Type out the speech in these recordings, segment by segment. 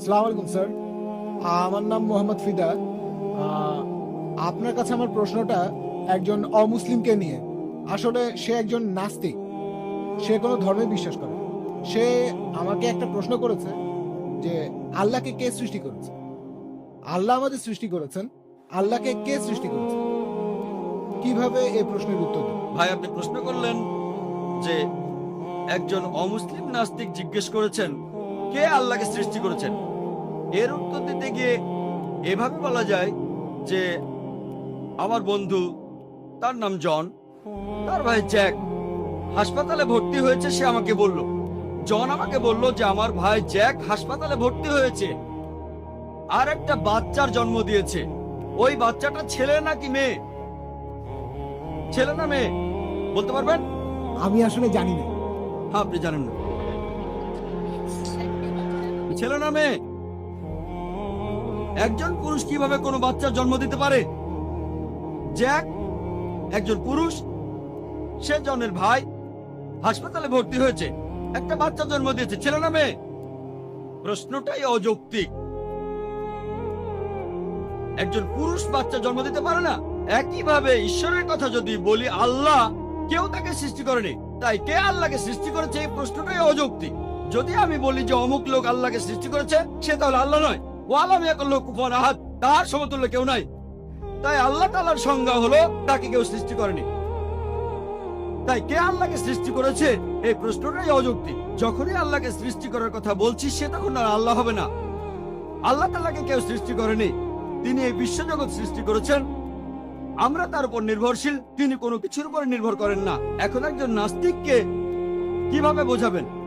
সালাম স্যার। আমার নাম মোহাম্মদ ফিদা আপনার কাছে আমার প্রশ্নটা একজন অমুসলিমকে নিয়ে। আসলে সে একজন নাস্তিক। সে কোনো ধর্মে বিশ্বাস করে সে আমাকে একটা প্রশ্ন করেছে যে, আল্লাহকে কে সৃষ্টি করেছে? আল্লাহ আমাদের সৃষ্টি করেছেন। আল্লাহকে কে সৃষ্টি করেছে? কীভাবে এই প্রশ্নের উত্তর দেব? ভাই, আপনি প্রশ্ন করলেন যে, একজন অমুসলিম নাস্তিক জিজ্ঞেস করেছেন কে আল্লাহকে সৃষ্টি করেছেন? এর উত্তর দিতে গিয়ে এভাবে বলা যায় যে আমার বন্ধু তার নাম জন। তার ভাই জ্যাক। হাসপাতালে ভর্তি হয়েছে সে আমাকে বলল। জন আমাকে বলল যে আমার ভাই জ্যাক হাসপাতালে ভর্তি হয়েছে আর একটা বাচ্চার জন্ম দিয়েছে। ওই বাচ্চাটা ছেলে নাকি মেয়ে? ছেলে না মেয়ে? বলতে পারবেন? আমি আসলে জানি না। হ্যাঁ আপনি জানেন না। ছেলে না মেয়ে একজন পুরুষ কীভাবে কোনো বাচ্চার জন্ম দিতে পারে? জ্যাক, একজন পুরুষ, সে জনের ভাই হাসপাতালে ভর্তি হয়েছে, একটা বাচ্চা জন্ম দিয়েছে, ছেলে না মেয়ে প্রশ্নটাই অযৌক্তিক। একজন পুরুষ বাচ্চা জন্ম দিতে পারে না? একইভাবে ঈশ্বরের কথা যদি বলি, আল্লাহ কেউ তাকে সৃষ্টি করেনি। তাই কে আল্লাহকে সৃষ্টি করেছে এই প্রশ্নটাই অযৌক্তিক। যদি আমি বলি যে অমুক লোক আল্লাহকে সৃষ্টি করেছে, সে তাহলে আল্লাহ নয়। ও আলাম এক লোক কুফন আহাদ তার সমতুল্য কেউ নাই। তাই আল্লাহ তাআলার সংজ্ঞা হলো, তাকে কেউ সৃষ্টি করেনি। তাই কে আল্লাহকে সৃষ্টি করেছে? এই প্রশ্নটাই অযৌক্তিক যখনই আল্লাহকে সৃষ্টি করার কথা বলছি, সে তখন আর আল্লাহ হবে না। আল্লাহ তাআলাকে কেউ সৃষ্টি করেনি। তিনি এই বিশ্বজগৎ সৃষ্টি করেছেন। আমরা তার উপর নির্ভরশীল। তিনি কোনো কিছুর উপর নির্ভর করেন না। এখন একজন নাস্তিককে কীভাবে বোঝাবেন?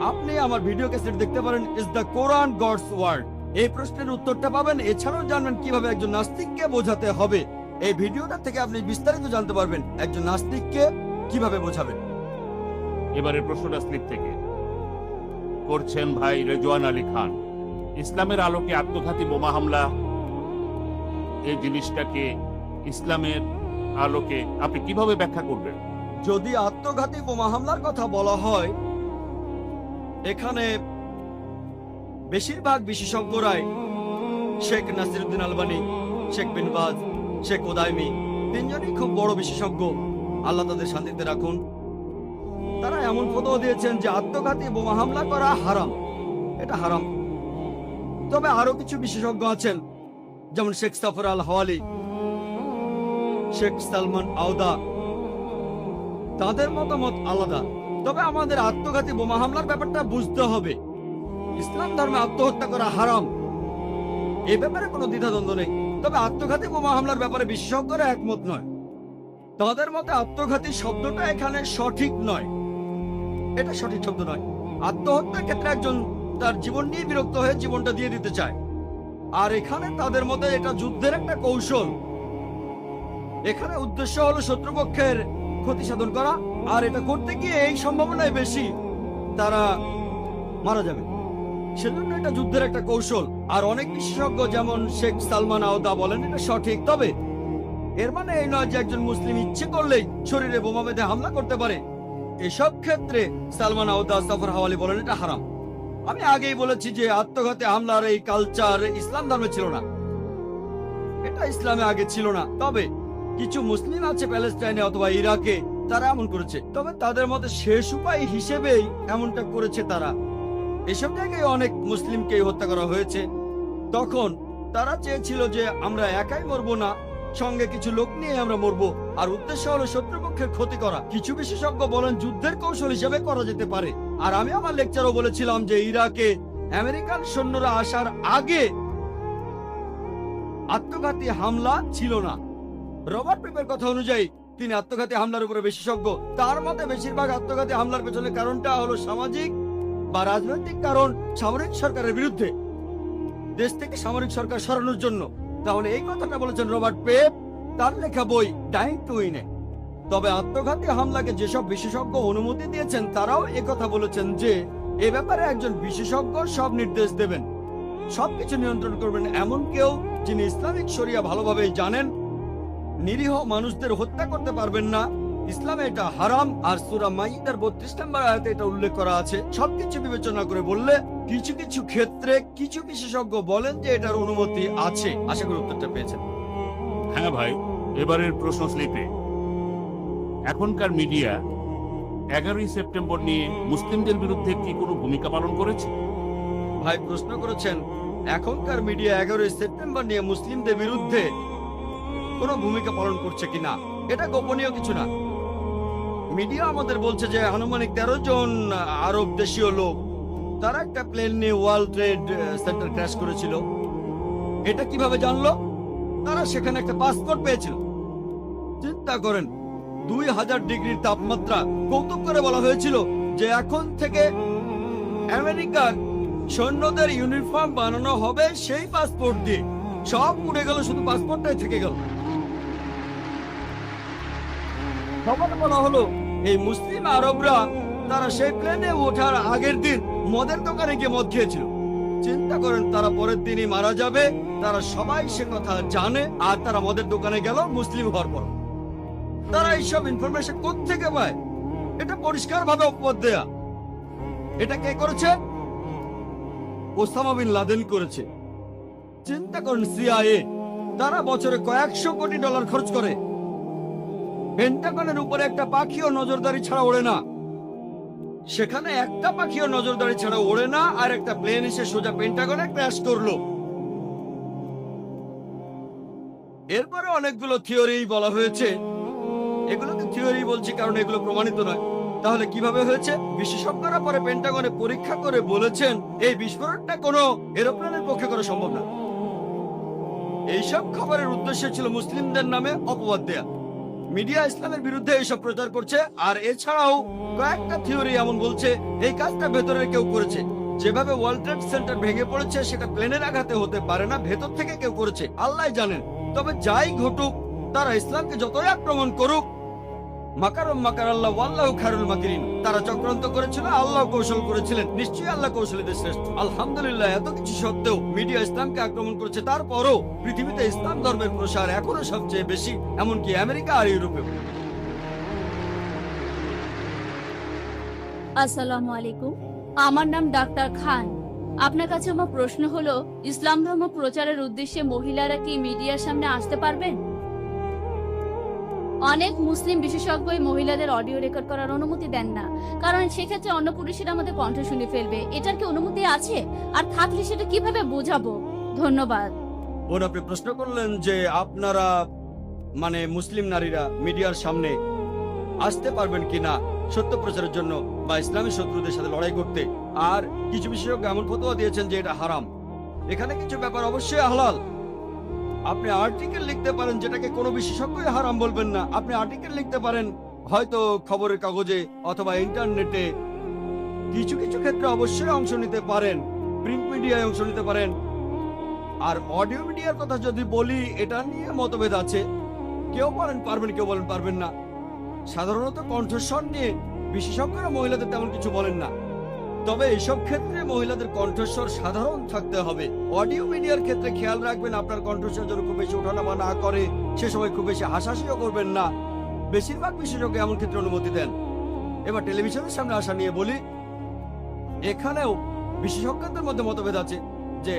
আপনি আমার ভিডিও ক্যাসেট দেখতে পারেন is the Quran God's word এই প্রশ্নের উত্তরটা পাবেন এছাড়াও জানবেন কীভাবে একজন নাস্তিককে বোঝাতে হবে। এই ভিডিওটা থেকে আপনি বিস্তারিত জানতে পারবেন একজন নাস্তিককে কীভাবে বোঝাবেন। এবারের প্রশ্নটা স্লিপ থেকে। করছেন ভাই রেজওয়ান আলী খান। ইসলামের আলোকে আত্মঘাতী বোমা হামলা এই জিনিসটাকে ইসলামের আলোকে আপনি কীভাবে ব্যাখ্যা করবেন? যদি আত্মঘাতী বোমা হামলার কথা বলা হয় এখানে বেশিরভাগ বিশেষজ্ঞরাই শেখ নাসিরুদ্দিন আলবানি, শেখ বিনবাজ, শেখ ওদাইমি তিনজনই খুব বড় বিশেষজ্ঞ। আল্লাহ তাদের শান্তিতে রাখুন। তারা এমন ফতোয়া দিয়েছেন যে আত্মঘাতী বোমা হামলা করা হারাম। এটা হারাম। তবে আরও কিছু বিশেষজ্ঞ আছেন, যেমন শেখ সাফর আল হাওয়ালি, শেখ সালমান আওদা। তাদের মতামত আলাদা। তবে আমাদের আত্মঘাতী বোমা হামলার ব্যাপারটা বুঝতে হবে। ইসলাম ধর্মে আত্মহত্যা করা হারাম। এ ব্যাপারে কোনো দ্বিধাদ্বন্দ্ব নেই। তবে আত্মঘাতী বোমা হামলার ব্যাপারে বিশেষজ্ঞরা একমত নয়। তাদের মতে আত্মঘাতী শব্দটা এখানে সঠিক নয়। এটা সঠিক শব্দ নয়। আত্মহত্যার ক্ষেত্রে একজন তার জীবন নিয়ে বিরক্ত হয়ে জীবনটা দিয়ে দিতে চায়। আর এখানে তাদের মতে এটা যুদ্ধের একটা কৌশল। এখানে উদ্দেশ্য হলো শত্রুপক্ষের ক্ষতি সাধন করা আর এটা করতে গিয়ে এই সম্ভাবনাই বেশি। তারা মারা যাবে। সেজন্য এটা যুদ্ধের একটা কৌশল। আর অনেক বিশেষজ্ঞ যেমন শেখ সালমান আওদা বলেন, এটা সঠিক। তবে এর মানে এই নয় যে একজন মুসলিম ইচ্ছে করলেই শরীরে বোমা বেঁধে হামলা করতে পারে। এসব ক্ষেত্রে সালমান আওদা, সফর হাওয়ালি বলেন, এটা হারাম। আমি আগেই বলেছি যে আত্মঘাতী হামলার এই কালচার ইসলাম ধর্মে ছিল না। এটা ইসলামে আগে ছিল না। তবে কিছু মুসলিম আছে প্যালেস্টাইনে অথবা ইরাকে তারা এমন করেছে। তবে তাদের মতে শেষ উপায় হিসেবেই এমনটা করেছে তারা। এসব জায়গায় অনেক মুসলিমকে হত্যা করা হয়েছে। তখন তারা চেয়েছিল যে আমরা একাই মরবো না, সঙ্গে কিছু লোক নিয়ে আমরা মরবো। আর উদ্দেশ্য হলো শত্রুপক্ষের ক্ষতি করা। কিছু বিশেষজ্ঞ বলেন যুদ্ধের কৌশল হিসেবে করা যেতে পারে। আর আমি আমার লেকচারও বলেছিলাম যে ইরাকে আমেরিকান সৈন্যরা আসার আগে আত্মঘাতী হামলা ছিল না। রবার্ট পেপের কথা অনুযায়ী তিনি আত্মঘাতী হামলার উপরে বিশেষজ্ঞ তার মতে বেশিরভাগ আত্মঘাতী হামলার পেছনে কারণটা হলো সামাজিক বা রাজনৈতিক কারণ সামরিক সরকারের বিরুদ্ধে। দেশ থেকে সামরিক সরকার সরানোর জন্য। তাহলে এই কথাটা বলেছেন রবার্ট পেপ, তার লেখা বই ডাইং টু উইনে তবে আত্মঘাতী হামলাকে যেসব বিশেষজ্ঞ অনুমতি দিয়েছেন, তারাও একথা বলেছেন যে, এ ব্যাপারে একজন বিশেষজ্ঞ সব নির্দেশ দেবেন। সবকিছু নিয়ন্ত্রণ করবেন এমন কেউ যিনি ইসলামিক শরিয়া ভালোভাবেই জানেন নিরীহ মানুষদের হত্যা করতে পারবেন না। ইসলামে এটা হারাম আর সুরা মাইদার বত্রিশ নম্বর আয়াতে এটা উল্লেখ করা আছে। সবকিছু বিবেচনা করে বললে কিছু কিছু ক্ষেত্রে কিছু বিশেষজ্ঞ বলেন যে এটার অনুমতি আছে। আশা করি উত্তরটা পেয়েছেন। হ্যাঁ ভাই এবারের প্রশ্ন স্লিপে এখনকার মিডিয়া এগারোই সেপ্টেম্বর নিয়ে মুসলিমদের বিরুদ্ধে কি কোনো ভূমিকা পালন করেছে? ভাই প্রশ্ন করেছেন এখনকার মিডিয়া এগারোই সেপ্টেম্বর নিয়ে মুসলিমদের বিরুদ্ধে কোনো ভূমিকা পালন করছে কিনা, এটা গোপনীয় কিছু না। মিডিয়া আমাদের বলছে যে আনুমানিক তেরো জন আরব দেশীয় লোক, তারা একটা প্লেন নিয়ে ওয়ার্ল্ড ট্রেড সেন্টার ক্র্যাশ করেছিল। এটা কীভাবে জানলো? তারা সেখানে একটা পাসপোর্ট পেয়েছিল। চিন্তা করেন, দুই হাজার ডিগ্রির তাপমাত্রা, কৌতুক করে বলা হয়েছিল যে এখন থেকে আমেরিকার সৈন্যদের ইউনিফর্ম বানানো হবে সেই পাসপোর্ট দিয়ে। সব উড়ে গেল, শুধু পাসপোর্টটাই থেকে গেল। খবরে বলা হলো, এই মুসলিম আরবরা, তারা সেই প্লেনে ওঠার আগের দিন মদের দোকানে গিয়ে মদ খেয়েছিল। চিন্তা করেন, তারা পরের দিনই মারা যাবে, তারা সবাই সে কথা জানে, আর তারা মদের দোকানে গেল মুসলিম হওয়ার পর। তারা এইসব ইনফরমেশন থেকে পায়? এটা পরিষ্কার ভাবে অপবাদ দেয়া। এটা কে করেছে? ওসামা বিন লাদেন করেছে। চিন্তা করেন, সিআইএ, তারা বছরে কয়েকশো কোটি ডলার খরচ করে। পেন্টাগনের উপরে একটা পাখিও নজরদারি ছাড়া ওড়ে না। সেখানে একটা পাখিও নজরদারি ছাড়া ওড়ে না, আর একটা প্লেন এসে সোজা পেন্টাগনে ক্র্যাশ করল। এরপরে অনেকগুলো থিওরি বলা হয়েছে। এগুলোকে থিওরি বলছি কারণ এগুলো প্রমাণিত নয়। তাহলে কীভাবে হয়েছে? বিশেষজ্ঞরা পরে পেন্টাগনে পরীক্ষা করে বলেছেন, এই বিস্ফোরণটা কোনো এরোপ্লেনের পক্ষে করা সম্ভব না। এইসব খবরের উদ্দেশ্য ছিল মুসলিমদের নামে অপবাদ দেয়া। মিডিয়া ইসলামের বিরুদ্ধে এইসব প্রচার করছে, আর এছাড়াও কয়েকটা থিওরি এমন বলছে, এই কাজটা ভেতরের কেউ করেছে। যেভাবে ওয়ার্ল্ড ট্রেড সেন্টার ভেঙে পড়েছে, সেটা প্লেনের আঘাতে হতে পারে না, ভেতর থেকে কেউ করেছে আল্লাহ জানেন। তবে যাই ঘটুক, তারা ইসলামকে যতই আক্রমণ করুক মাকারম মাকার আল্লাহ আল্লাহ খারুল মাকিরিন। তারা চক্রান্ত করেছিল, আল্লাহ কৌশল করেছিলেন। নিশ্চয়ই আল্লাহ শ্রেষ্ঠ। এত কিছু সত্ত্বেও মিডিয়া আক্রমণ করেছে। তারপরও পৃথিবীতে ইসলাম ধর্মের প্রসার এখনও সবচেয়ে বেশি, এমনকি আমেরিকা আর ইউরোপে আসসালামু আলাইকুম। আমার নাম ডাক্তার খান। আপনার কাছে আমার প্রশ্ন হলো, ইসলাম ধর্ম প্রচারের উদ্দেশ্যে মহিলারা কি মিডিয়ার সামনে আসতে পারবেন? অনেক মুসলিম বিশেষজ্ঞই মহিলাদের অডিও রেকর্ড করার অনুমতি দেন না। কারণ সেক্ষেত্রে অন্য পুরুষেরা আমাদের কণ্ঠ শুনে ফেলবে। এটার কি অনুমতি আছে? আর থাকলে সেটা কীভাবে বোঝাবো? ধন্যবাদ। বোন, আপনি প্রশ্ন করলেন যে আপনারা মানে মুসলিম নারীরা মিডিয়ার সামনে আসতে পারবেন কিনা সত্য প্রচারের জন্য বা ইসলামী শত্রুদের সাথে লড়াই করতে। আর কিছু বিশেষজ্ঞ এমন ফতোয়া দিয়েছেন যে এটা হারাম। এখানে কিছু ব্যাপার অবশ্যই হালাল আপনি আর্টিকেল লিখতে পারেন যেটাকে কোনো বিশেষজ্ঞই হারাম বলবেন না। আপনি আর্টিকেল লিখতে পারেন, হয়তো খবরের কাগজে অথবা ইন্টারনেটে কিছু কিছু ক্ষেত্রে অবশ্যই অংশ নিতে পারেন প্রিন্ট মিডিয়ায় অংশ নিতে পারেন। আর অডিও মিডিয়ার কথা যদি বলি, এটা নিয়ে মতভেদ আছে। কেউ বলেন, পারবেন, কেউ বলেন, পারবেন না। সাধারণত কণ্ঠস্বর নিয়ে বিশেষজ্ঞরা মহিলাদের তেমন কিছু বলেন না। তবে এসব ক্ষেত্রে মহিলাদের কণ্ঠস্বর সাধারণ থাকতে হবে। অডিও মিডিয়ার ক্ষেত্রে খেয়াল রাখবেন, আপনার কণ্ঠস্বর যেন খুব বেশি ওঠানামা না করে, সে সময় খুব বেশি হাসাহাসিও করবেন না। বেশিরভাগ বিশেষজ্ঞ এমন ক্ষেত্রে অনুমতি দেন। এবার টেলিভিশনের সামনে আসা নিয়ে বলি, এখানেও বিশেষজ্ঞদের মধ্যে মতভেদ আছে যে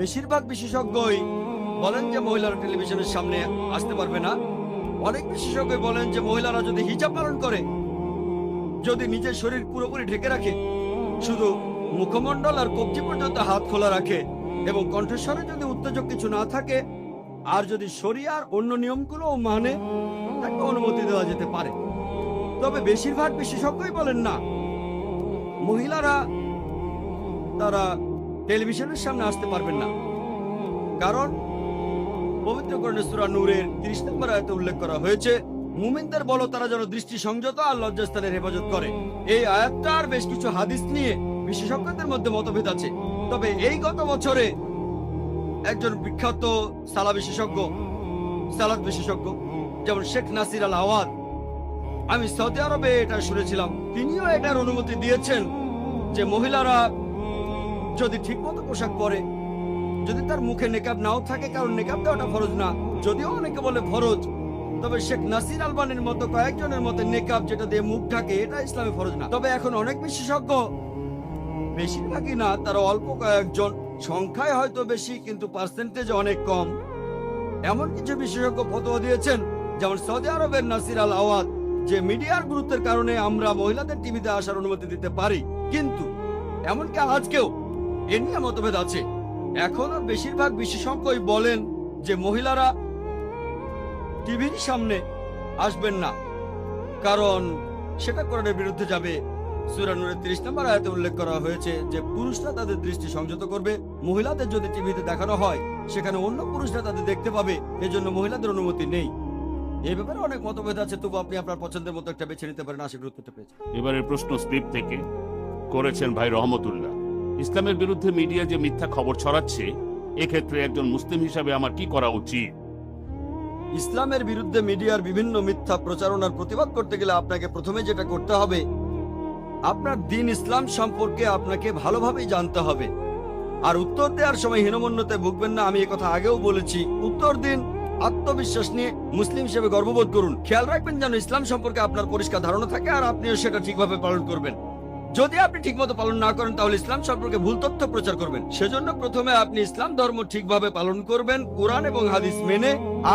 বেশিরভাগ বিশেষজ্ঞই বলেন যে মহিলারা টেলিভিশনের সামনে আসতে পারবে না। অনেক বিশেষজ্ঞ বলেন যে মহিলারা যদি হিজাব পালন করে যদি নিজের শরীর পুরোপুরি ঢেকে রাখে, শুধু মুখমণ্ডল আর কবজি পর্যন্ত হাত খোলা রাখে এবং কণ্ঠস্বরে যদি উত্তেজক কিছু না থাকে, আর যদি শরিয়ার অন্য নিয়মগুলো মানে তাকে অনুমতি দেওয়া যেতে পারে। তবে বেশিরভাগ বিশেষজ্ঞই বলেন না। মহিলারা, তারা টেলিভিশনের সামনে আসতে পারবেন না। কারণ পবিত্র করণে সুরা নূরের তিরিশ নম্বর আয়তে উল্লেখ করা হয়েছে মুমিনদের বলো, তারা যেন দৃষ্টি সংযত আর লজ্জাস্থানের হেফাজত করে। এই আয়াতটার বেশ কিছু হাদিস নিয়ে বিশেষজ্ঞদের মধ্যে মতভেদ আছে। তবে এই গত বছরে একজন বিখ্যাত সালা বিশেষজ্ঞ সালাদ বিশেষজ্ঞ, যেমন শেখ নাসির আল আওয়াদ, আমি সৌদি আরবে এটা শুনেছিলাম। তিনিও এটার অনুমতি দিয়েছেন যে মহিলারা যদি ঠিকমতো পোশাক পরে, যদি তার মুখে নেকাব নাও থাকে, কারণ নেকাব দেওয়াটা ফরজ না। যদিও অনেকে বলে ফরজ তবে শেখ নাসির আলবানের মতো কয়েকজনের মতে নেকাব যেটা দিয়ে মুখ ঢাকে, এটা ইসলামে ফরজ না। তবে এখন অনেক বিশেষজ্ঞ, বেশিরভাগই না, তারা অল্প কয়েকজন। সংখ্যায় হয়তো বেশি, কিন্তু পার্সেন্টেজ অনেক কম। এমন কিছু বিশেষজ্ঞ ফতোয়া দিয়েছেন, যেমন সৌদি আরবের নাসির আল আওয়াদ, যে মিডিয়ার গুরুত্বের কারণে আমরা মহিলাদের টিভিতে আসার অনুমতি দিতে পারি। কিন্তু এমনকি আজকেও এ নিয়ে মতভেদ আছে। এখনও বেশিরভাগ বিশেষজ্ঞই বলেন যে মহিলারা টিভির সামনে আসবেন না। কারণ সেটা কোরআনের বিরুদ্ধে যাবে। সুরানুরের তিরিশ নম্বর আয়াতে উল্লেখ করা হয়েছে যে, পুরুষরা তাদের দৃষ্টি সংযত করবে। মহিলাদের যদি টিভিতে দেখানো হয়, সেখানে অন্য পুরুষরা তাদের দেখতে পাবে। এজন্য মহিলাদের অনুমতি নেই। এই ব্যাপারে অনেক মতভেদ আছে। তবু আপনি আপনার পছন্দের মতো একটা বেছে নিতে পারেন। আশা করি উত্তরটা পেয়েছেন। এবারের প্রশ্ন স্ক্রিপ্ট থেকে। করেছেন ভাই রহমতুল্লাহ। ইসলামের বিরুদ্ধে মিডিয়া যে মিথ্যা খবর ছড়াচ্ছে, এক্ষেত্রে একজন মুসলিম হিসাবে আমার কি করা উচিত? ইসলামের বিরুদ্ধে মিডিয়ার বিভিন্ন মিথ্যা প্রচারণার প্রতিবাদ করতে গেলে আপনাকে প্রথমে যেটা করতে হবে, আপনার দিন ইসলাম সম্পর্কে আপনাকে ভালোভাবেই জানতে হবে। আর উত্তর দেওয়ার সময় হীনমন্যতে ভুগবেন না, আমি কথা আগেও বলেছি। উত্তর দিন আত্মবিশ্বাস নিয়ে মুসলিম হিসেবে গর্ববোধ করুন। খেয়াল রাখবেন যেন ইসলাম সম্পর্কে আপনার পরিষ্কার ধারণা থাকে আর আপনিও সেটা ঠিকভাবে পালন করবেন। যদি আপনি ঠিকমতো পালন না করেন, তাহলে ইসলাম সম্পর্কে ভুল তথ্য প্রচার করবেন। সেজন্য প্রথমে আপনি ইসলাম ধর্ম ঠিকভাবে পালন করবেন, কোরআন এবং হাদিস মেনে।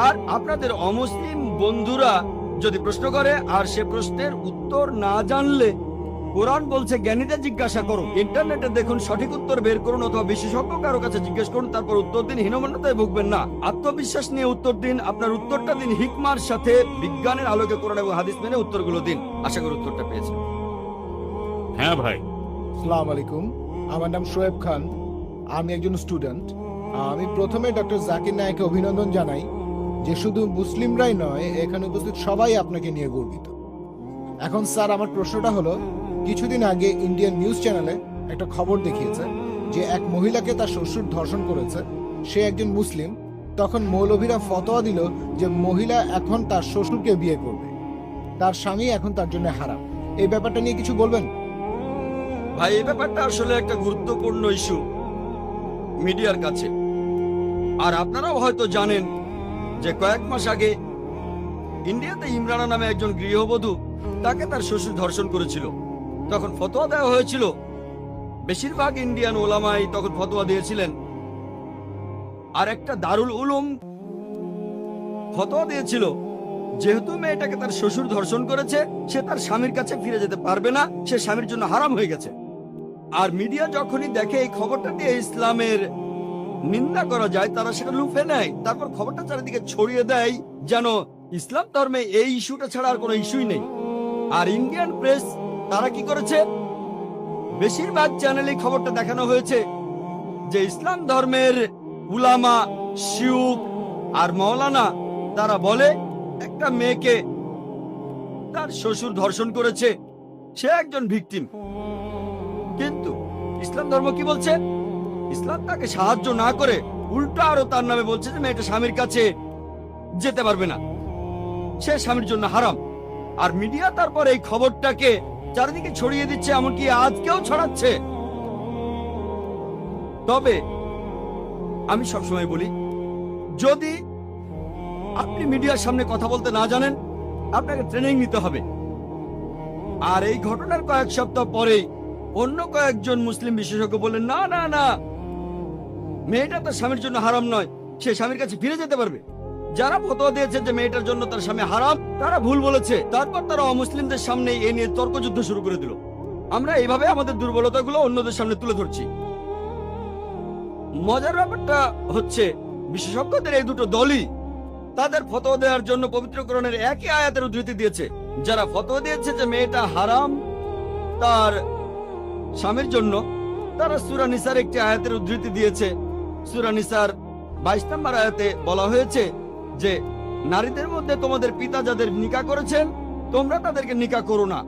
আর আপনাদের অমুসলিম বন্ধুরা যদি প্রশ্ন করে, আর সে প্রশ্নের উত্তর না জানলে, কোরআন বলছে, জ্ঞানীদের জিজ্ঞাসা করুন ইন্টারনেটে দেখুন সঠিক উত্তর বের করুন অথবা বিশেষজ্ঞ কারও কাছে জিজ্ঞেস করুন, তারপর উত্তর দিন হীনমন্যতায় ভুগবেন না। আত্মবিশ্বাস নিয়ে উত্তর দিন, আপনার উত্তরটা দিন হিকমার সাথে, বিজ্ঞানের আলোকে কোরআন এবং হাদিস মেনে উত্তরগুলো দিন। আশা করি উত্তরটা পেয়েছেন। হ্যাঁ ভাই। সালাম আলাইকুম। আমার নাম শোয়েব খান। আমি একজন স্টুডেন্ট। আমি প্রথমে ডক্টর জাকির নায়ককে অভিনন্দন জানাই যে শুধু মুসলিমরাই নয়, এখানে উপস্থিত সবাই আপনাকে নিয়ে গর্বিত। এখন স্যার, আমার প্রশ্নটা হলো, কিছুদিন আগে ইন্ডিয়ান নিউজ চ্যানেলে একটা খবর দেখিয়েছে যে এক মহিলাকে তার শ্বশুর ধর্ষণ করেছে। সে একজন মুসলিম। তখন মৌলভীরা ফতোয়া দিল যে মহিলা এখন তার শ্বশুরকে বিয়ে করবে। তার স্বামী এখন তার জন্য হারাম। এই ব্যাপারটা নিয়ে কিছু বলবেন? ভাই, এই ব্যাপারটা আসলে একটা গুরুত্বপূর্ণ ইস্যু মিডিয়ার কাছে। আর আপনারাও হয়তো জানেন যে কয়েক মাস আগে ইন্ডিয়াতে ইমরানা নামে একজন গৃহবধূ তাকে তার শ্বশুর ধর্ষণ করেছিল। তখন ফতোয়া দেওয়া হয়েছিল। বেশিরভাগ ইন্ডিয়ান ওলামাই তখন ফতোয়া দিয়েছিলেন। আর একটা দারুল উলুম ফতোয়া দিয়েছিল, যেহেতু মেয়েটাকে তার শ্বশুর ধর্ষণ করেছে, সে তার স্বামীর কাছে ফিরে যেতে পারবে না, সে স্বামীর জন্য হারাম হয়ে গেছে। আর মিডিয়া যখনই দেখে এই খবরটা দিয়ে ইসলামের নিন্দা করা যায়, তারা সেটা লুফে নেয়। তারপর খবরটা চারিদিকে ছড়িয়ে দেয় যেন ইসলাম ধর্মে এই ইস্যুটা ছাড়া আর কোনো ইস্যুই নেই। আর ইন্ডিয়ান প্রেস, তারা কি করেছে? বেশিরভাগ চ্যানেলে খবরটা দেখানো হয়েছে যে ইসলাম ধর্মের উলামা শিউক আর মৌলানা তারা বলে, একটা মেয়েকে তার শ্বশুর ধর্ষণ করেছে। সে একজন ভিকটিম। কিন্তু ইসলাম ধর্ম কি বলছে? ইসলাম তাকে সাহায্য না করে উল্টো আরও তার নামে বলছে যে মেয়েটা স্বামীর কাছে যেতে পারবে না। সে স্বামীর জন্য হারাম। আর মিডিয়া তারপর এই খবরটাকে চারিদিকে ছড়িয়ে দিচ্ছে, এমনকি আজকেও ছড়াচ্ছে। তবে আমি সবসময় বলি, যদি আপনি মিডিয়ার সামনে কথা বলতে না জানেন, আপনাকে ট্রেনিং নিতে হবে। আর এই ঘটনার কয়েক সপ্তাহ পরেই অন্য কয়েকজন মুসলিম বিশেষজ্ঞ বললেন, না না না। মেয়েটা তার স্বামীর জন্য হারাম নয়। সে স্বামীর কাছে ফিরে যেতে পারবে। যারা ফতোয়া দিয়েছে যে মেয়েটার জন্য তার স্বামী হারাম, তারা ভুল বলেছে। তারপর তারা অমুসলিমদের সামনে এ নিয়ে তর্কযুদ্ধ শুরু করে দিল। আমরা এইভাবে আমাদের দুর্বলতাগুলো অন্যদের সামনে তুলে ধরছি। মজার ব্যাপারটা হচ্ছে, বিশেষজ্ঞদের এই দুটো দলই তাদের ফতোয়া দেওয়ার জন্য পবিত্রকরণের একই আয়াতের উদ্ধৃতি দিয়েছে। যারা ফতোয়া দিয়েছে যে মেয়েটা হারাম, তার স্বামীর জন্য তারা সুরানিসার একটি আয়াতের উদ্ধৃতি দিয়েছে। সুরানিসার বাইশ নম্বর আয়াতে বলা হয়েছে যে, নারীদের মধ্যে তোমাদের পিতা যাদের নিকা করেছেন, তোমরা তাদেরকে নিকা করো না।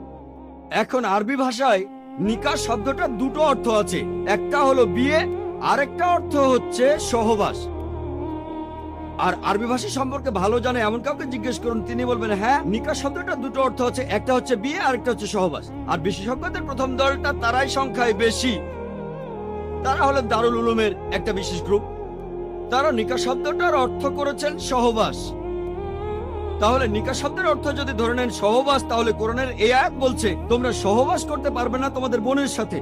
এখন আরবি ভাষায় নিকা শব্দটা দুটো অর্থ আছে। একটা হলো বিয়ে, আরেকটা অর্থ হচ্ছে সহবাস। আর আরবি ভাষা সম্পর্কে ভালো জানে এমন কাউকে জিজ্ঞেস করুন, তিনি বলবেন হ্যাঁ নিকা শব্দটা দুটো অর্থ আছে, একটা হচ্ছে বিয়ে আর একটা হচ্ছে সহবাস। আর বিশেষজ্ঞদের প্রথম দলটা তারাই সংখ্যায় বেশি। তারা হলেন দারুল উলুমের একটা বিশেষ গ্রুপ তারা নিকা শব্দটার অর্থ করেছেন সহবাস। তাহলে নিকা শব্দের অর্থ যদি ধরে নেন সহবাস, তাহলে কোরআনের এই আয়াত বলছে, তোমরা সহবাস করতে পারবে না তোমাদের বোনের সাথে।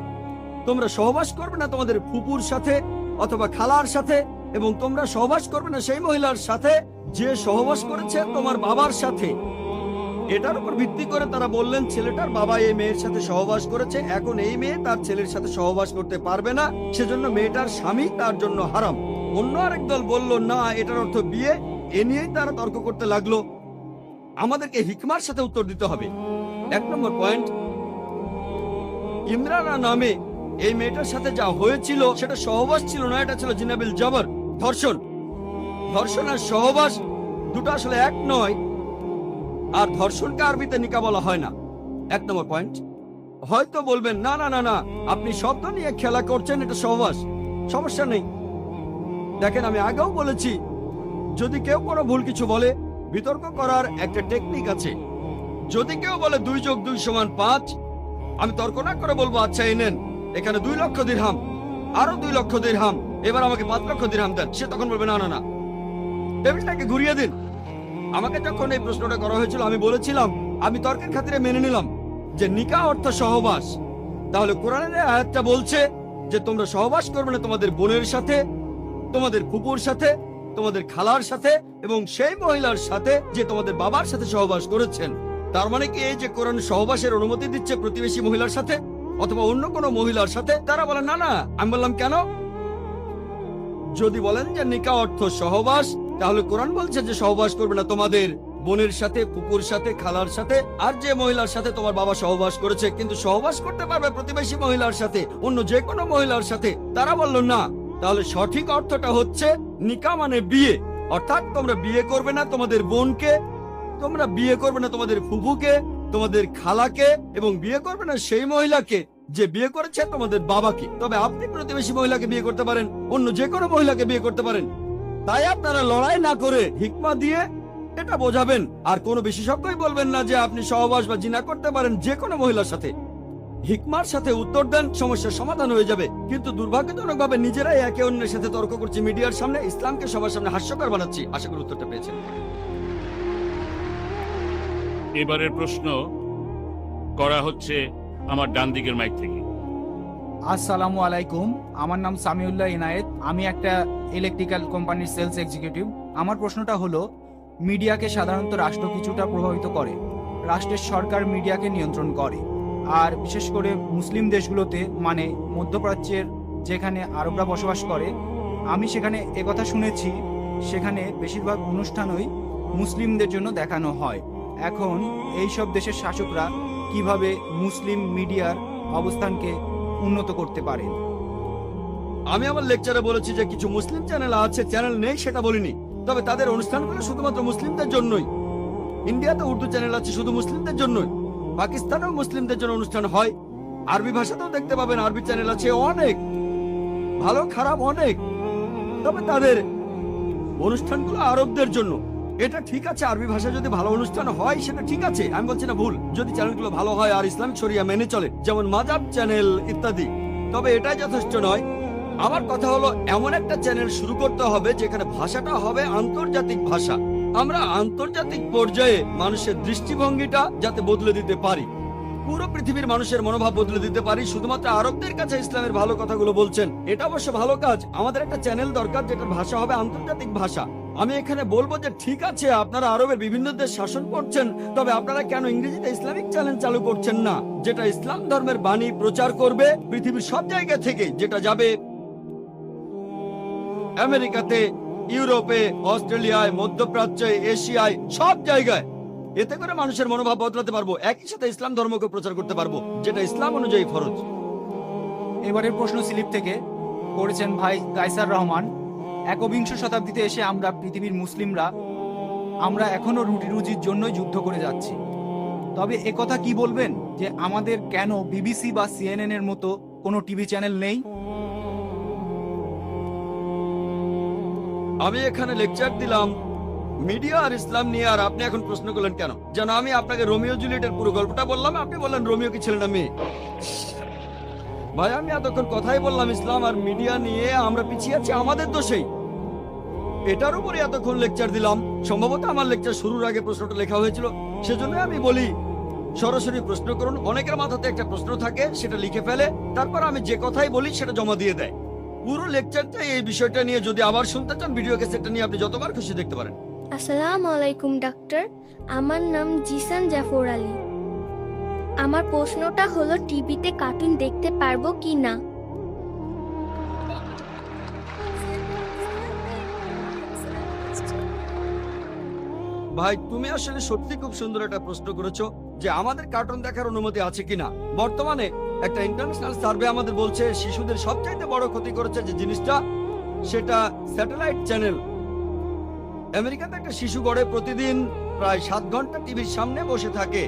তোমরা সহবাস করবে না তোমাদের ফুপুর সাথে অথবা খালার সাথে। এবং তোমরা সহবাস করবে না সেই মহিলার সাথে যে সহবাস করেছে তোমার বাবার সাথে। এটার উপর ভিত্তি করে তারা বললেন, ছেলেটার বাবা এই মেয়ের সাথে সহবাস করেছে, এখন এই মেয়ে তার ছেলের সাথে সহবাস করতে পারবে না, সেজন্য মেয়েটার স্বামী তার জন্য হারাম। অন্য আরেক দল বলল, না, এটার অর্থ বিয়ে। এ নিয়েই তারা তর্ক করতে লাগল। আমাদেরকে হিকমার সাথে উত্তর দিতে হবে। এক নম্বর পয়েন্ট, ইমরানা নামে এই মেয়েটার সাথে যা হয়েছিল, সেটা সহবাস ছিল না, এটা ছিল জিনাবিল জবর। ধর্ষণ। ধর্ষণ আর সহবাস দুটো আসলে এক নয়। আর ধর্ষণকে আরবিতে নিকা বলা হয় না। এক নম্বর পয়েন্ট। হয়তো বলবেন, না না না না, আপনি শব্দ নিয়ে খেলা করছেন, এটা সহবাস। সমস্যা নেই। দেখেন, আমি আগেও বলেছি, যদি কেউ কোনো ভুল কিছু বলে, বিতর্ক করার একটা টেকনিক আছে। যদি কেউ বলে দুই যোগ দুই সমান পাঁচ, আমি তর্ক না করে বলব আচ্ছা এই নেন। এখানে দুই লক্ষ দিরহাম, আরও দুই লক্ষ দিরহাম। এবার আমাকে পাঁচ লক্ষ দিরহাম দেন সে তখন বলবে, না না না। টেবিলটাকে ঘুরিয়ে দিন। আমাকে যখন এই প্রশ্নটা করা হয়েছিল, আমি বলেছিলাম, আমি তর্কের খাতিরে মেনে নিলাম যে নিকা অর্থ সহবাস। তাহলে কোরআনের আয়াতটা বলছে যে তোমরা সহবাস করবে না তোমাদের বোনের সাথে, তোমাদের ফুপুর সাথে, তোমাদের খালার সাথে এবং সেই মহিলার সাথে যে তোমাদের বাবার সাথে সহবাস করেছেন। তার মানে কি এই যে কোরআন সহবাসের অনুমতি দিচ্ছে প্রতিবেশী মহিলার সাথে অথবা অন্য কোনো মহিলার সাথে? তারা বলে, না না। আমি বললাম, কেন? যদি বলেন যে নিকা অর্থ সহবাস, তাহলে কোরআন বলছে যে সহবাস করবে না তোমাদের। বোনের সাথে পুকুর সাথে, খালার সাথে, আর যে মহিলার সাথে তোমার বাবা সহবাস করেছে, কিন্তু সহবাস করতে পারবে প্রতিবেশী মহিলার সাথে, অন্য যে কোনো মহিলার সাথে, তারা বলল না। তাহলে সঠিক অর্থটা হচ্ছে নিকা মানে বিয়ে। অর্থাৎ তোমরা বিয়ে করবে না তোমাদের বোনকে, তোমরা বিয়ে করবে না তোমাদের ফুফুকে, তোমাদের খালাকে, এবং বিয়ে করবে না সেই মহিলাকে। যে বিয়ে করেছে তোমাদের বাবাকে, তবে আপনি প্রতিবেশী মহিলাকে বিয়ে করতে পারেন, অন্য যে কোনো মহিলাকে বিয়ে করতে পারেন। তাই আপনারা লড়াই না করে হিকমা দিয়ে এটা বোঝাবেন, আর কোনো বিশেষজ্ঞই বলবেন না যে আপনি সহবাস বা জিনা করতে পারেন যে কোনো মহিলার সাথে। হিকমার সাথে উত্তর দেন, সমস্যার সমাধান হয়ে যাবে। কিন্তু দুর্ভাগ্যজনক ভাবে নিজেরাই একে অন্যের সাথে তর্ক করছি, মিডিয়ার সামনে ইসলামকে সবার সামনে হাস্যকর বানাচ্ছি। আশা করি উত্তরটা পেয়েছেন। এবারের প্রশ্ন করা হচ্ছে আমার ডান দিকের মাইক থেকে। আসসালামু আলাইকুম। আমার নাম সামিউল্লাহ ইনায়েত। আমি একটা ইলেকট্রিক্যাল কোম্পানির সেলস এক্সিকিউটিভ আমার প্রশ্নটা হলো, মিডিয়াকে সাধারণত রাষ্ট্র কিছুটা প্রভাবিত করে। রাষ্ট্রের সরকার মিডিয়াকে নিয়ন্ত্রণ করে। আর বিশেষ করে মুসলিম দেশগুলোতে মানে মধ্যপ্রাচ্যের যেখানে আরবরা বসবাস করে, আমি সেখানে একথা শুনেছি, সেখানে বেশিরভাগ অনুষ্ঠানই মুসলিমদের জন্য দেখানো হয়। এখন এই সব দেশের শাসকরা কীভাবে মুসলিম মিডিয়ার অবস্থানকে উন্নত করতে পারে। আমি আমার লেকচারে বলেছি যে কিছু মুসলিম চ্যানেল আছে, চ্যানেল নেই সেটা বলিনি। তবে তাদের অনুষ্ঠানগুলো শুধুমাত্র মুসলিমদের জন্যই। ইন্ডিয়াতে উর্দু চ্যানেল আছে শুধু মুসলিমদের জন্যই। পাকিস্তানেও মুসলিমদের জন্য অনুষ্ঠান হয়। আরবি ভাষাতেও দেখতে পাবেন আরবি চ্যানেল আছে অনেক। ভালো খারাপ অনেক। তবে তাদের অনুষ্ঠানগুলো আরবদের জন্য। এটা ঠিক আছে, আরবি ভাষা যদি ভালো অনুষ্ঠান হয়, সেটা ঠিক আছে। আমি বলছি না ভুল। যদি চ্যানেলগুলো ভালো হয় আর ইসলাম শরিয়া মেনে চলে, যেমন মাজাব চ্যানেল ইত্যাদি। তবে এটাই যথেষ্ট নয়। আমার কথা হলো, এমন একটা চ্যানেল শুরু করতে হবে, যেখানে ভাষাটা হবে আন্তর্জাতিক ভাষা। আমরা আন্তর্জাতিক পর্যায়ে মানুষের দৃষ্টিভঙ্গিটা যাতে বদলে দিতে পারি। পুরো পৃথিবীর মানুষের মনোভাব বদলে দিতে পারি। শুধুমাত্র আরবদের কাছে ইসলামের ভালো কথাগুলো বলছেন, এটা অবশ্য ভালো কাজ। আমাদের একটা চ্যানেল দরকার, যেটার ভাষা হবে আন্তর্জাতিক ভাষা। আমি এখানে বলব যে ঠিক আছে, আপনারা আরবের বিভিন্ন দেশ শাসন করছেন, তবে আপনারা কেন ইংরেজিতে ইসলামিক চ্যানেল চালু করছেন না? যেটা ইসলাম ধর্মের বাণী প্রচার করবে পৃথিবীর সব জায়গা থেকে, যেটা যাবে আমেরিকাতে, ইউরোপে, অস্ট্রেলিয়ায়, মধ্যপ্রাচ্যে, এশিয়ায়, সব জায়গায়। এতে করে মানুষের মনোভাব বদলাতে পারব, একই সাথে ইসলাম ধর্মকে প্রচার করতে পারব, যেটা ইসলাম অনুযায়ী ফরজ। এবারের প্রশ্ন স্লিপ থেকে করেছেন ভাই কাইসার রহমান। একবিংশ শতাব্দীতে এসে আমরা পৃথিবীর মুসলিমরা, আমরা এখনও রুটি রুজির জন্যই যুদ্ধ করে যাচ্ছি। তবে একথা কি বলবেন যে আমাদের কেন বিবিসি বা সিএনএন এর মতো কোনো টিভি চ্যানেল নেই? আমি এখানে লেকচার দিলাম। মিডিয়া আর ইসলাম নিয়ে আর আপনি এখন প্রশ্ন করলেন কেন? যেন আমি আপনাকে রোমিও জুলিয়েটের পুরো গল্পটা বললাম, আপনি বললেন রোমিও কি ছিলেন না মেয়ে? ভাই, আমি এতক্ষণ কথাই বললাম ইসলাম আর মিডিয়া নিয়ে, আমরা পিছিয়ে আছি আমাদের দোষেই। এটার উপরে এতক্ষণ লেকচার দিলাম। সম্ভবত আমার লেকচার শুরুর আগে প্রশ্নটা লেখা হয়েছিল। সেজন্য আমি বলি, সরাসরি প্রশ্ন করুন। অনেকের মাথাতে একটা প্রশ্ন থাকে, সেটা লিখে ফেলে, তারপর আমি যে কথাই বলি, সেটা জমা দিয়ে দেয়। পুরো লেকচারটা এই বিষয়টা নিয়ে যদি আবার শুনতে চান ভিডিও ক্যাসেটটা নিয়ে আপনি যতবার খুশি দেখতে পারেন। আসসালামু আলাইকুম ডাক্তার আমার নাম জিসান জাফর আলী। আমার প্রশ্নটা হলো, টিভিতে কার্টুন দেখতে পারব কি না? ভাই, তুমি আসলে সত্যি খুব সুন্দর একটা প্রশ্ন করেছ যে আমাদের কার্টুন দেখার অনুমতি আছে কিনা। বর্তমানে একটা ইন্টারন্যাশনাল সার্ভে আমাদের বলছে, শিশুদের সবচাইতে বড় ক্ষতি করেছে যে জিনিসটা, সেটা স্যাটেলাইট চ্যানেল আমেরিকাতে একটা শিশু গড়ে প্রতিদিন প্রায় সাত ঘণ্টা টিভির সামনে বসে থাকে।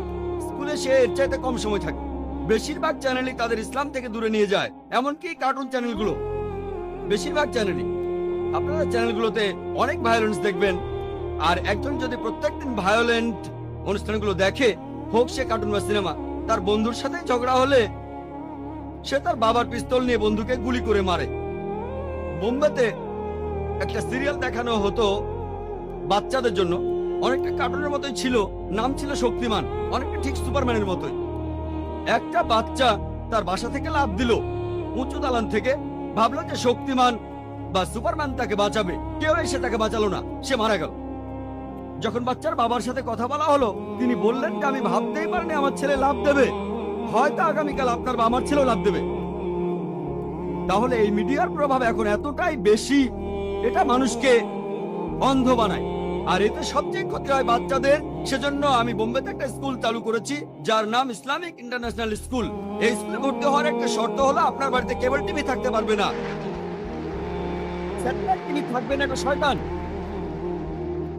স্কুলে সে এর চাইতে কম সময় থাকে। বেশিরভাগ চ্যানেলই তাদের ইসলাম থেকে দূরে নিয়ে যায়, এমনকি কার্টুন চ্যানেলগুলো। বেশিরভাগ চ্যানেলই। আপনারা চ্যানেলগুলোতে অনেক ভায়োলেন্স দেখবেন, আর একজন যদি প্রত্যেকদিন ভায়োলেন্ট অনুষ্ঠানগুলো দেখে, হোক সে কার্টুন বা সিনেমা তার বন্ধুর সাথে ঝগড়া হলে সে তার বাবার পিস্তল নিয়ে বন্ধুকে গুলি করে মারে। বোম্বেতে একটা সিরিয়াল দেখানো হতো বাচ্চাদের জন্য। অনেকটা কার্টুনের মতোই ছিল, নাম ছিল শক্তিমান, অনেকটা ঠিক সুপারম্যানের মতোই। একটা বাচ্চা তার বাসা থেকে লাভ দিল, উঁচু দালান থেকে, ভাবলো যে শক্তিমান বা সুপারম্যান তাকে বাঁচাবে কেউ এসে তাকে বাঁচালো না, সে মারা গেল। যখন বাচ্চার বাবার সাথে কথা বলা হলো, তিনি বললেন যে আমি ভাবতেই পারিনি আমার ছেলে লাভ দেবে, হয়তো আগামীকাল আপনার বা আমার ছেলেও লাভ দেবে। তাহলে এই মিডিয়ার প্রভাব এখন এতটাই বেশি, এটা মানুষকে অন্ধ বানায়। আর এতে সবচেয়ে ক্ষতি হয় বাচ্চাদের, সেজন্য আমি বোম্বেতে একটা স্কুল চালু করেছি, যার নাম ইসলামিক ইন্টারন্যাশনাল স্কুল। এই স্কুলে ভর্তি হওয়ার একটা শর্ত হলো আপনার বাড়িতে কেবল টিভি থাকতে পারবে না। টিভি একটা শয়তান।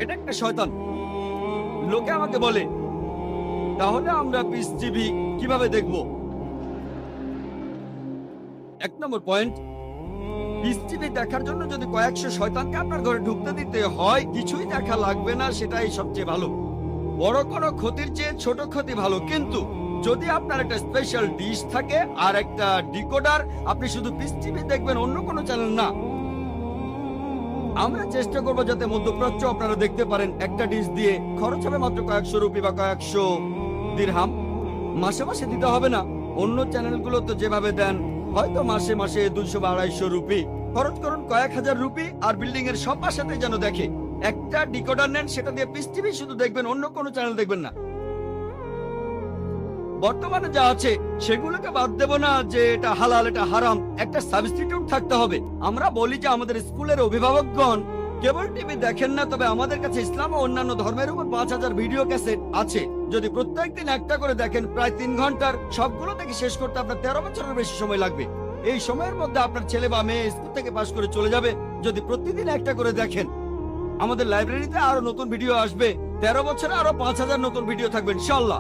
এটা একটা শয়তান। লোকে আমাকে বলে, তাহলে আমরা পিস টিভি কীভাবে দেখব? এক নম্বর পয়েন্ট টিভি দেখার জন্য যদি কয়েকশো শয়তানকে আপনার ঘরে ঢুকতে দিতে হয়, কিছুই দেখা লাগবে না, সেটাই সবচেয়ে ভালো। বড় কোনো ক্ষতির চেয়ে ছোট ক্ষতি ভালো, কিন্তু যদি আপনার একটা স্পেশাল ডিশ থাকে আর একটা ডিকোডার আপনি শুধু পিস টিভি দেখবেন, অন্য কোনো চ্যানেল না। আমরা চেষ্টা করব যাতে মধ্যপ্রাচ্য আপনারা দেখতে পারেন, একটা ডিশ দিয়ে খরচ হবে মাত্র কয়েকশো রুপি বা কয়েকশো দিরহাম। মাসে মাসে দিতে হবে না। অন্য চ্যানেলগুলো তো যেভাবে দেন হয়তো মাসে মাসে দুশো বা আড়াইশো রুপি। খরচ করুন কয়েক হাজার রুপি আর বিল্ডিং এর সব বাসাতে যেন দেখে। একটা ডিকোডার নেন, সেটা দিয়ে পিস টিভি শুধু দেখবেন, অন্য কোনো চ্যানেল দেখবেন না। বর্তমানে যা আছে, সেগুলোকে বাদ দেব না যে এটা হালাল, এটা হারাম। একটা সাবস্টিটিউট থাকতে হবে। আমরা বলি যে আমাদের স্কুলের অভিভাবকগণ কেবল টিভি দেখেন না, তবে আমাদের কাছে ইসলাম ও অন্যান্য ধর্মের উপর পাঁচ হাজার ভিডিও ক্যাসেট আছে। যদি প্রত্যেক দিন একটা করে দেখেন, প্রায় তিন ঘণ্টার সবগুলো থেকে শেষ করতে আপনার তেরো বছরের বেশি সময় লাগবে। এই সময়ের মধ্যে আপনার ছেলে বা মেয়ে স্কুল থেকে পাশ করে চলে যাবে, যদি প্রতিদিন একটা করে দেখেন। আমাদের লাইব্রেরিতে আরও নতুন ভিডিও আসবে, তেরো বছরে আরও পাঁচ হাজার নতুন ভিডিও থাকবে ইনশাল্লাহ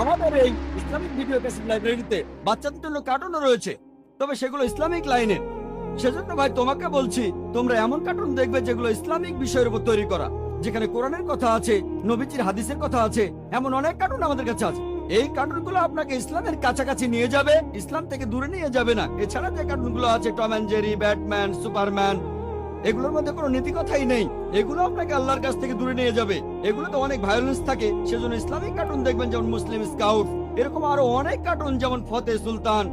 আমাদের এই ইসলামিক ভিডিও ক্যাসেট লাইব্রেরিতে বাচ্চাদের জন্য কার্টুনও রয়েছে, তবে সেগুলো ইসলামিক লাইনের। সেজন্য ভাই, তোমাকে বলছি, তোমরা এমন কার্টুন দেখবে যেগুলো ইসলামিক বিষয়ের উপর তৈরি করা। যেখানে কোরআনের কথা আছে, নবীজির হাদিসের কথা আছে, এমন অনেক কার্টুন আমাদের কাছে আছে। এই কার্টুনগুলো আপনাকে ইসলামের কাছাকাছি নিয়ে যাবে, ইসলাম থেকে দূরে নিয়ে যাবে না। এছাড়া যে কার্টুনগুলো আছে, Tom and Jerry, Batman, Superman, এগুলোর মধ্যে কোনো নীতি কথাই নেই। এগুলো আপনাকে আল্লাহর কাছ থেকে দূরে নিয়ে যাবে। এগুলো তো অনেক ভায়োলেন্স থাকে, সেজন্য ইসলামিক কার্টুন দেখবেন, যেমন মুসলিম স্কাউট এরকম আরও অনেক কার্টুন যেমন ফতে সুলতান,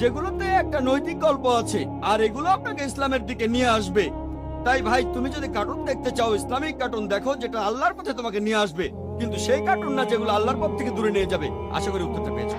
যেগুলোতে একটা নৈতিক গল্প আছে, আর এগুলো আপনাকে ইসলামের দিকে নিয়ে আসবে। তাই ভাই, তুমি যদি কার্টুন দেখতে চাও, ইসলামিক কার্টুন দেখো, যেটা আল্লাহর পথে তোমাকে নিয়ে আসবে। কিন্তু সেই কার্টুন না যেগুলো আল্লাহর পথ থেকে দূরে নিয়ে যাবে। আশা করি উত্তরটা পেয়েছ।